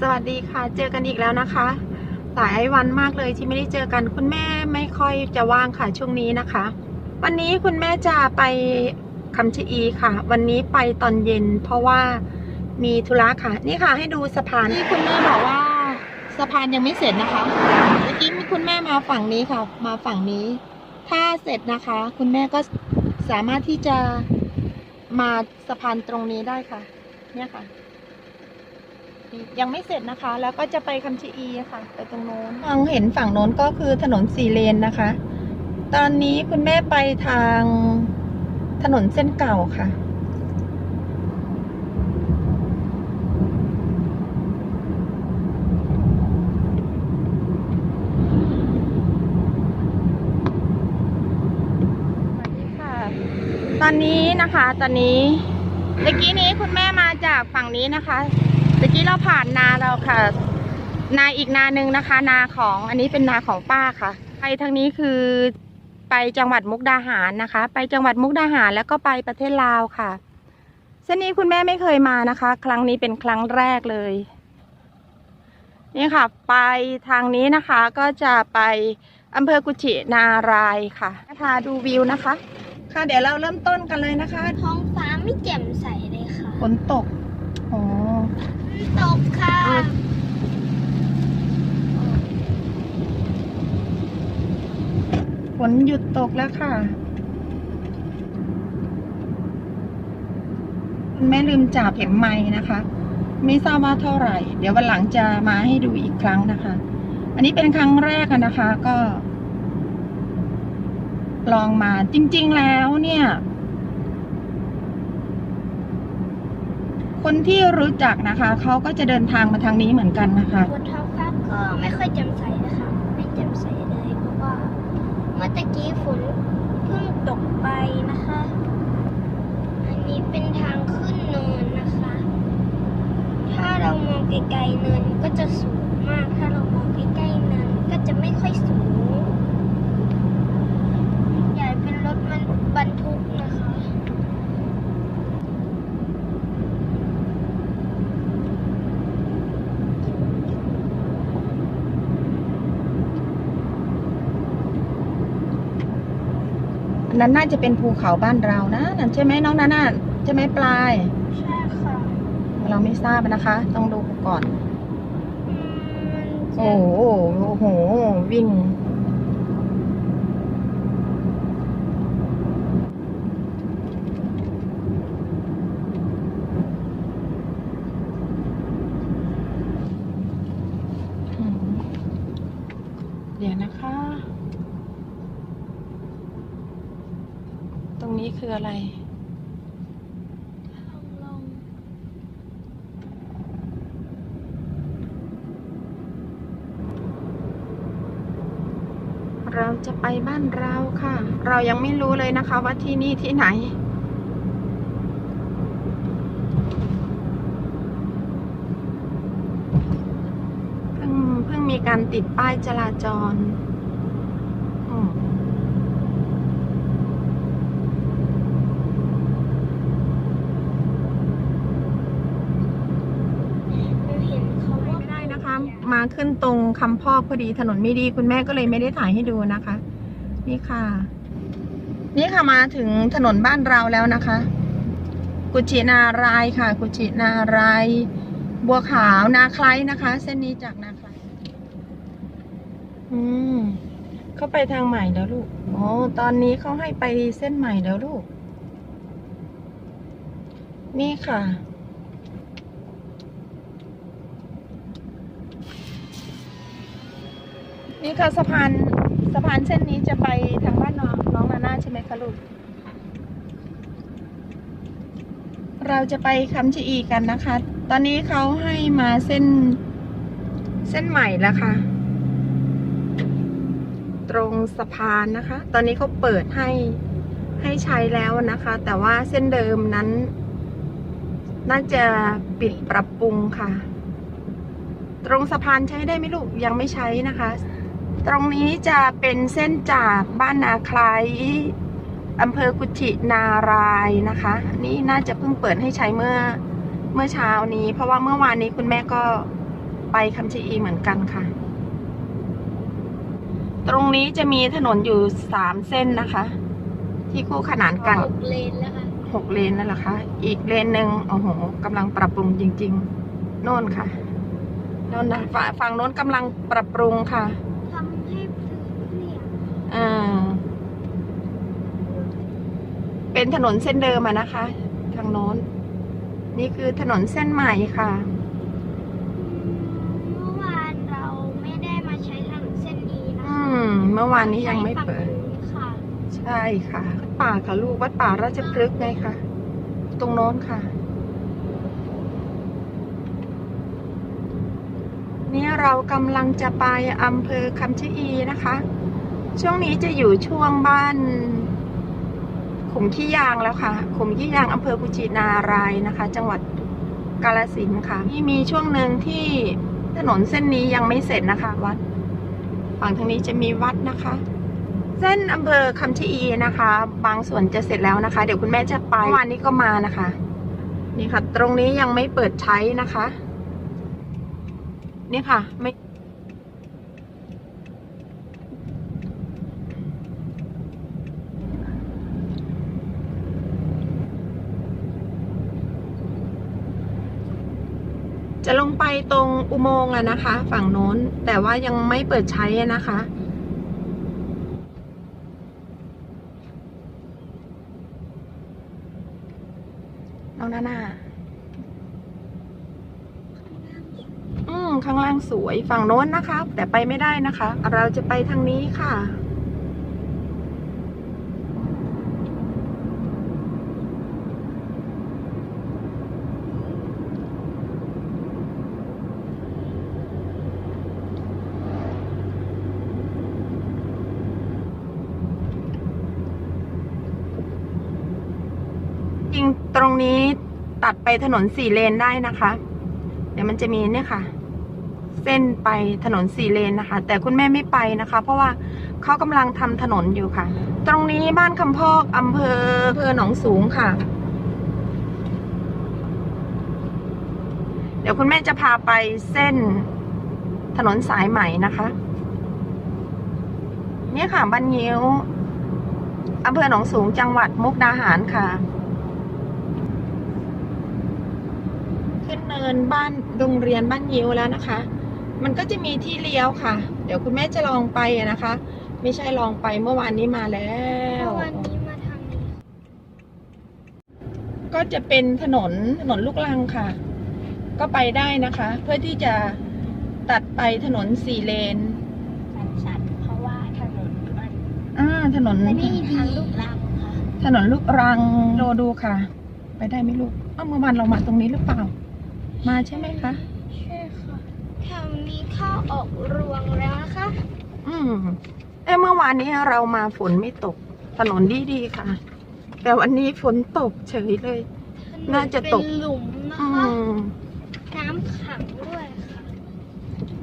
สวัสดีค่ะ เจอกันอีกแล้วนะคะ หลายวันมากเลยที่ไม่ได้เจอกัน คุณแม่ไม่ค่อยจะว่างค่ะช่วงนี้นะคะ วันนี้คุณแม่จะไปคำชะอีค่ะ วันนี้ไปตอนเย็น เพราะว่ามีธุระค่ะ นี่ค่ะ ให้ดูสะพานที่คุณแม่บอกว่าสะพานยังไม่เสร็จนะคะ เมื่อกี้มีคุณแม่มาฝั่งนี้ค่ะ มาฝั่งนี้ ถ้าเสร็จนะคะ คุณแม่ก็สามารถที่จะมาสะพานตรงนี้ได้ค่ะ เนี่ยค่ะ ยังไม่เสร็จนะคะ แล้วก็จะไปคำชะอีอะค่ะไปตรงโน้นมองเห็นฝั่งโน้นก็คือถนนสี่เลนนะคะ ตอนนี้คุณแม่ไปทางถนนเส้นเก่าค่ะสวัสดีค่ะตอนนี้นะคะ ตอนนี้เมื่อกี้นี้คุณแม่มาจากฝั่งนี้นะคะ เมื่อกี้เราผ่านนาเราค่ะ นาอีกนาหนึ่งนะคะ นาของอันนี้เป็นนาของป้าค่ะ ไปทางนี้คือไปจังหวัดมุกดาหารนะคะ ไปจังหวัดมุกดาหารแล้วก็ไปประเทศลาวค่ะ เส้นนี้คุณแม่ไม่เคยมานะคะ ครั้งนี้เป็นครั้งแรกเลย นี่ค่ะ ไปทางนี้นะคะก็จะไปอำเภอกุชินารายค่ะพาดูวิวนะคะ ค่ะเดี๋ยวเราเริ่มต้นกันเลยนะคะ ท้องฟ้าไม่แจ่มใสเลยค่ะฝนตกอ๋อ ตกค่ะฝนหยุดตกแล้วค่ะ คุณแม่ลืมจับเข็มไม้นะคะ ไม่ทราบว่าเท่าไหร่ เดี๋ยววันหลังจะมาให้ดูอีกครั้งนะคะ อันนี้เป็นครั้งแรกนะคะก็ ลองมาจริง ๆ แล้วเนี่ย คนที่รู้จักนะคะ เขาก็จะเดินทางมาทางนี้เหมือนกันนะคะ บนท้องฟ้าก็ไม่ค่อยแจ่มใสนะคะ ไม่แจ่มใสเลยเพราะว่าเมื่อตะกี้ฝนเพิ่งตกไปนะคะ อันนี้เป็นทางขึ้นเนินนะคะ ถ้าเรามองไกลๆเนินก็จะสูงมาก ถ้าเรามองใกล้ๆเนินก็จะไม่ค่อยสูง ใหญ่เป็นรถมันบรรทุกนะคะ อั นนั้นน่าจะเป็นภูเขาบ้านเรานะนั่นใช่ไหมน้องนาน่าใช่ไหมปลาย ใช่ค่ะ เราไม่ทราบนะคะ ต้องดูก่อนอืมมันจะโอ้โหโอ้โห วิ่ง อืมเดี๋ยวนะคะ ตรงนี้คืออะไร ลง เราจะไปบ้านเราค่ะ เรายังไม่รู้เลยนะคะว่าที่นี่ที่ไหน เพิ่งเพิ่งมีการติดป้ายจราจรอืม หนูเห็นเขาว่า ไม่ได้นะคะมาขึ้นตรงคำพอกพอดีถนนไม่ดีคุณแม่ก็เลยไม่ได้ถ่ายให้ดูนะคะ นี่ค่ะ นี่ค่ะมาถึงถนนบ้านเราแล้วนะคะ กุชินารายค่ะ กุชินารายบัวขาวนาคล้ายนะคะ เส้นนี้จากนาคล้อืมเข้าไปทางใหม่แล้วลูกอ๋อตอนนี้เขาให้ไปเส้นใหม่แล้วลูก นี่ค่ะ นี่ค่ะสะพานสะพานเส้นนี้จะไปทางบ้านน้องน้องนาน่าใช่ไหมคะลูก เราจะไปคำชะอีกันนะคะ ตอนนี้เขาให้มาเส้นเส้นใหม่แล้วค่ะ ตรงสะพานนะคะ ตอนนี้เขาเปิดให้ให้ใช้แล้วนะคะ แต่ว่าเส้นเดิมนั้น น่าจะปิดปรับปรุงค่ะ ตรงสะพานใช้ได้ไหมลูกยังไม่ใช้นะคะ ตรงนี้จะเป็นเส้นจากบ้านนาคลายอำเภอกุชินารายนะคะ นี่น่าจะเพิ่งเปิดให้ใช้เมื่อเมื่อเช้านี้ เพราะว่าเมื่อวานนี้คุณแม่ก็ไปคำชะอีเหมือนกันค่ะ ตรงนี้จะมีถนนอยู่สามเส้นนะคะ ที่คู่ขนานกันหกเลนแล้วค่ะหกเลนนั่นแหละค่ะ อีกเลนหนึ่งโอ้โหกำลังปรับปรุงจริง ๆ โน่นค่ะโน่นนะฝั่งฝั่งโน้นกำลังปรับปรุงค่ะ ทำให้พื้นเนี่ย อ่า เป็นถนนเส้นเดิมอะนะคะ ทางโน้น นี่คือถนนเส้นใหม่ค่ะ เมื่อวานเราไม่ได้มาใช้ถนนเส้นนี้นะอืคะมเมื่อวานนี้ยังไม่เปิดใช้ฝั่งนู้นค่ะ ใช่ค่ะวัดป่าค่ะลูกวัดป่าราชพฤกษ์ไงคะตรงโน้นค่ะ นี่เรากำลังจะไปอำเภอคำชะอีนะคะ ช่วงนี้จะอยู่ช่วงบ้านขุมขี้ยางแล้วค่ะ ขุมขี้ยางอำเภอกุชินารายนะคะ จังหวัดกาฬสินค่ะนี่มีช่วงหนึ่งที่ถนนเส้นนี้ยังไม่เสร็จนะคะ วัด ฝั่งทางนี้จะมีวัดนะคะ เส้นอำเภอคำชะอีนะคะ บางส่วนจะเสร็จแล้วนะคะ เดี๋ยวคุณแม่จะไปวานนี้ก็มานะคะ นี่ค่ะ ตรงนี้ยังไม่เปิดใช้นะคะ นี่ค่ะ ไม่ จะลงไปตรงอุโมงค์อะนะคะ ฝั่งโน้น แต่ว่ายังไม่เปิดใช้นะคะ น้องนานาอืมข้างล่างสวยฝั่งโน้นนะคะ แต่ไปไม่ได้นะคะ เราจะไปทางนี้ค่ะ จริง ตรงนี้ตัดไปถนนสี่เลนได้นะคะ เดี๋ยวมันจะมีเนี่ยค่ะ เส้นไปถนนสี่เลนนะคะ แต่คุณแม่ไม่ไปนะคะ เพราะว่าเขากำลังทำถนนอยู่ค่ะ ตรงนี้บ้านคำพอกอำเภออำเภอหนองสูงค่ะ เดี๋ยวคุณแม่จะพาไปเส้นถนนสายใหม่นะคะเนี่ยค่ะบ้านงิ้วอำเภอหนองสูงจังหวัดมุกดาหารค่ะ ขึ้นเนินบ้านโรงเรียนบ้านยิวแล้วนะคะ มันก็จะมีที่เลี้ยวค่ะ เดี๋ยวคุณแม่จะลองไปอะนะคะ ไม่ใช่ลองไปเมื่อวานนี้มาแล้วเมื่อวันนี้มาทางนี้ก็จะเป็นถนนถนนลูกรังค่ะ ก็ไปได้นะคะ เพื่อที่จะตัดไปถนนสี่เลนชัดๆเพราะว่าถนนมันอ่าถนนไม่ได้มีทางลูกรังค่ะ ถนนลูกรังโลดูค่ะ ไปได้ไหมลูกเอ้าเมื่อวานเรามาตรงนี้หรือเปล่า มาใช่ไหมคะ ใช่ค่ะแถวนี้เข้าออกรวงแล้วนะคะ อืมเอ้เมื่อวานนี้เรามาฝนไม่ตก ถนนดีดีๆค่ะ แต่วันนี้ฝนตกเฉยเลย น่าจะตกเป็นหลุมนะอืคะมน้ำขังด้วยค่ะ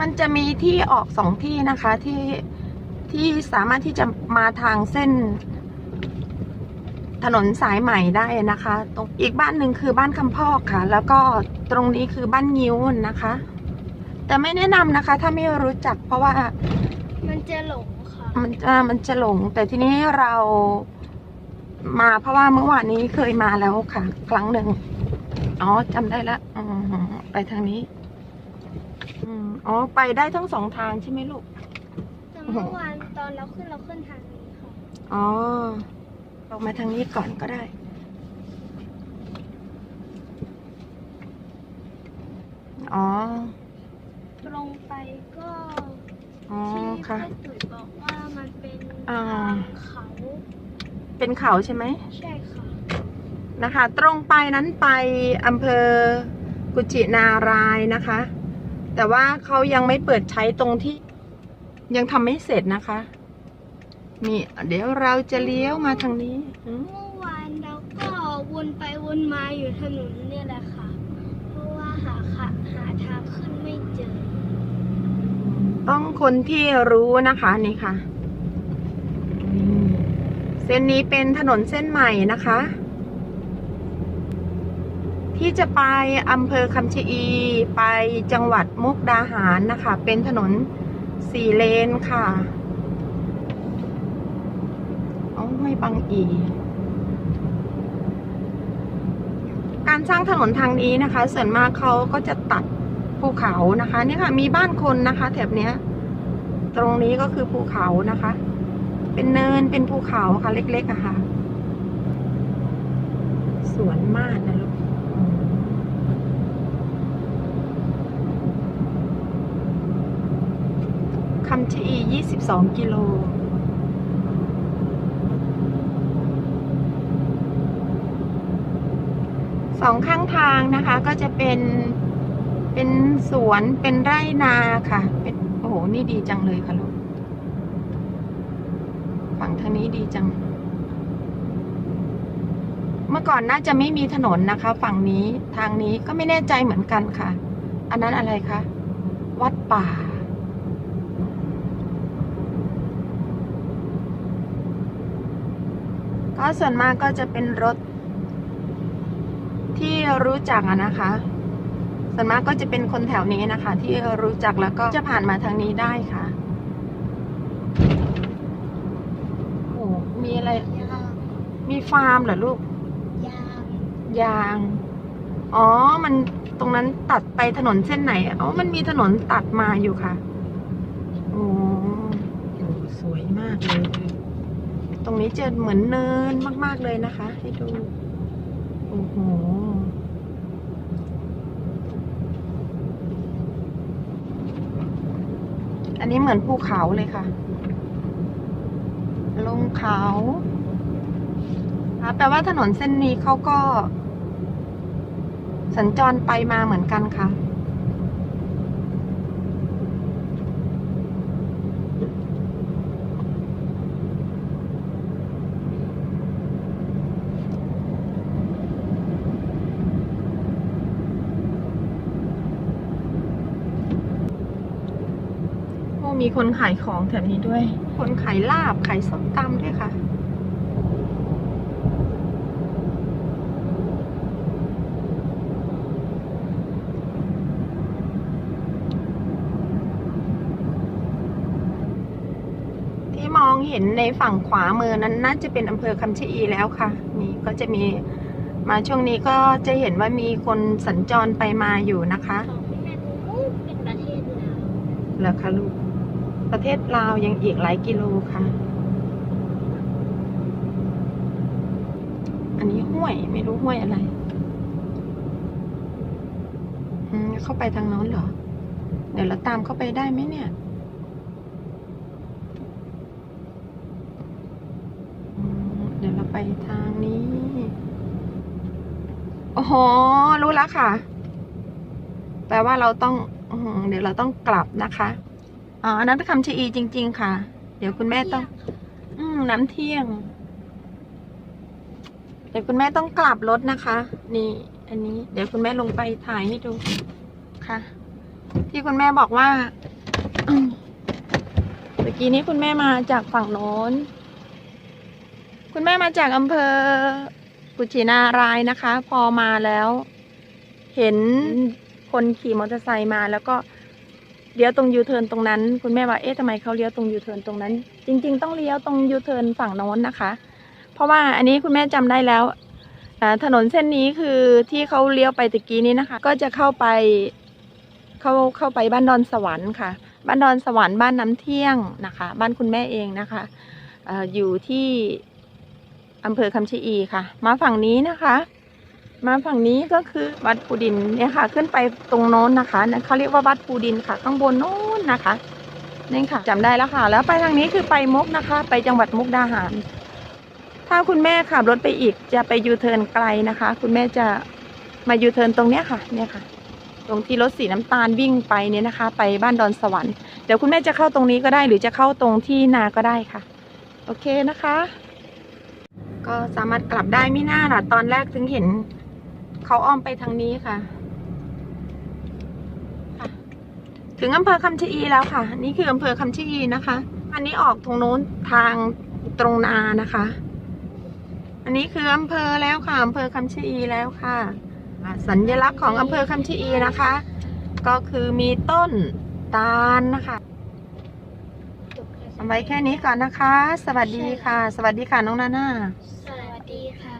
มันจะมีที่ออกสองที่นะคะที่ที่สามารถที่จะมาทางเส้น ถนนสายใหม่ได้นะคะ ตรงอีกบ้านหนึ่งคือบ้านคำพอกค่ะ แล้วก็ ตรงนี้คือบ้านงิ้วนะคะ แต่ไม่แนะนำนะคะ ถ้าไม่รู้จักเพราะว่ามันจะหลงค่ะ มันจะมันจะหลง แต่ทีนี้เรามาเพราะว่าเมื่อวานนี้เคยมาแล้วค่ะ ครั้งหนึ่งอ๋อจำได้ละอืมไปทางนี้อืมอ๋อไปได้ทั้งสองทางใช่ไหมลูกแต่เมื่อวานตอนเราขึ้นเราขึ้นทางนี้ค่ะอ๋อลงมาทางนี้ก่อนก็ได้ อ๋อ ตรงไปก็อ๋อ ที่ค่ะพ่อตุ๋ยบอกว่ามันเป็นอ่าทางเขาเป็นเขาใช่ไหม ใช่ค่ะนะคะ ตรงไปนั้นไปอำเภอกุจินารายนะคะ แต่ว่าเขายังไม่เปิดใช้ตรงที่ ยังทำไม่เสร็จนะคะ นี่ เดี๋ยวเราจะเลี้ยวมาทางนี้อืมเมื่อวานเราก็วนไปวนมาอยู่ถนนเนี่ยแหละค่ะ เพราะว่าหาค่ะหาทางขึ้นไม่เจอ ต้องคนที่รู้นะคะนี่ค่ะ เส้นนี้เป็นถนนเส้นใหม่นะคะ ที่จะไปอำเภอคำชะอีไปจังหวัดมุกดาหารนะคะ เป็นถนนสี่เลนค่ะเอาไม่บังอีการสร้างถนนทางนี้นะคะ ส่วนมากเขาก็จะตัด ภูเขานะคะนี่ค่ะมีบ้านคนนะคะ แถบเนี้ย ตรงนี้ก็คือภูเขานะคะ เป็นเนินเป็นภูเขาค่ะ เล็กๆอะค่ะ สวนมากนะลูกคำชะอี 22 กิโลสองข้างทางนะคะก็จะเป็น เป็นสวนเป็นไร่นาค่ะ เป็นโอ้โหนี่ดีจังเลยค่ะลูกฝั่งทางนี้ดีจัง เมื่อก่อนน่าจะไม่มีถนนนะคะ ฝั่งนี้ทางนี้ก็ไม่แน่ใจเหมือนกันค่ะ อันนั้นอะไรคะวัดป่าก็ส่วนมากก็จะเป็นรถที่รู้จักนะคะ ส่วนมากก็จะเป็นคนแถวนี้นะคะ ที่รู้จักแล้วก็จะผ่านมาทางนี้ได้ค่ะโอ้มีอะไรยางมีฟาร์มเหรอลูก ยาง ยาง อ๋อ มันตรงนั้นตัดไปถนนเส้นไหน อ๋อ มันมีถนนตัดมาอยู่ค่ะ โอ้โหสวยมากเลย ตรงนี้จะเหมือนเนินมาก ๆเลยนะคะ ให้ดู โอ้โห อันนี้เหมือนภูเขาเลยค่ะ ลงเขาแปลว่าถนนเส้นนี้เขาก็ สัญจรไปมาเหมือนกันค่ะ โอ้ มีคนขายของแถวนี้ด้วย คนขายลาบขายส้มตำด้วยค่ะ ที่มองเห็นในฝั่งขวามือนั้นน่าจะเป็นอำเภอคำชะอีแล้วค่ะ นี่ก็จะมีมาช่วงนี้ก็จะเห็นว่ามีคนสัญจรไปมาอยู่นะคะของคุณแม่นู้นเป็นประเทศลาวเหรอคะลูก ประเทศลาวยังอีกหลายกิโลค่ะ อันนี้ห้วยไม่รู้ห้วยอะไรเข้าไปทางโน้นเหรอ เดี๋ยวเราตามเข้าไปได้ไหมเนี่ยเดี๋ยวเราไปทางนี้โอ้โหรู้แล้วค่ะ แปลว่าเราต้องเดี๋ยวเราต้องกลับนะคะ อ๋ออันนั้นเป็นคำชะอีจริง ๆ ค่ะ เดี๋ยวคุณแม่ต้อง อืมน้ำเที่ยง เดี๋ยวคุณแม่ต้องกลับรถนะคะ นี่ อันนี้ เดี๋ยวคุณแม่ลงไปถ่ายให้ดูค่ะ ที่คุณแม่บอกว่าอืมเมื่อกี้นี้คุณแม่มาจากฝั่งโน้น คุณแม่มาจากอำเภอกุชินารายนะคะ พอมาแล้ว เห็นคนขี่มอเตอร์ไซค์มาแล้วก็ เลี้ยวตรงยูเทิร์นตรงนั้น คุณแม่ว่าเอ๊ะทำไมเขาเลี้ยวตรงยูเทิร์นตรงนั้น จริง ๆ ต้องเลี้ยวตรงยูเทิร์นฝั่งโน้นนะคะ เพราะว่าอันนี้คุณแม่จำได้แล้วถนนเส้นนี้คือที่เขาเลี้ยวไปตะกี้นี้นะคะ ก็จะเข้าไปเข้าเข้าไปบ้านดอนสวรรค์ค่ะ บ้านดอนสวรรค์บ้านน้ำเที่ยงนะคะ บ้านคุณแม่เองนะคะอออยู่ที่อำเภอคำชะอีค่ะ มาฝั่งนี้นะคะ มาฝั่งนี้ก็คือวัดปูดินเนี่ยค่ะ ขึ้นไปตรงโน้นนะคะนั่นเขาเรียกว่าวัดปูดินค่ะ ข้างบนโน้นนะคะนี่ค่ะจำได้แล้วค่ะ แล้วไปทางนี้คือไปมุกนะคะ ไปจังหวัดมุกดาหาร ถ้าคุณแม่ขับรถไปอีกจะไปยูเทิร์นไกลนะคะ คุณแม่จะมายูเทิร์นตรงเนี้ยค่ะ เนี่ยค่ะ ตรงที่รถสีน้ำตาลวิ่งไปเนี่ยนะคะ ไปบ้านดอนสวรรค์เดี๋ยวคุณแม่จะเข้าตรงนี้ก็ได้ หรือจะเข้าตรงที่นาก็ได้ค่ะ โอเคนะคะ ก็สามารถกลับได้ไม่น่าล่ะตอนแรกถึงเห็น เขาอ้อมไปทางนี้ค่ะ ถึงอำเภอคำชะอีแล้วค่ะ นี่คืออำเภอคำชะอีนะคะ อันนี้ออกตรงโน้นทางตรงนานะคะ อันนี้คืออำเภอแล้วค่ะอำเภอคำชะอีแล้วค่ะอะสัญลักษณ์ของอำเภอคำชะอีนะคะ ก็คือมีต้นตาลนะคะเอาไว้แค่นี้ก่อนนะคะ สวัสดีค่ะ สวัสดีค่ะน้องนาน่าสวัสดีค่ะ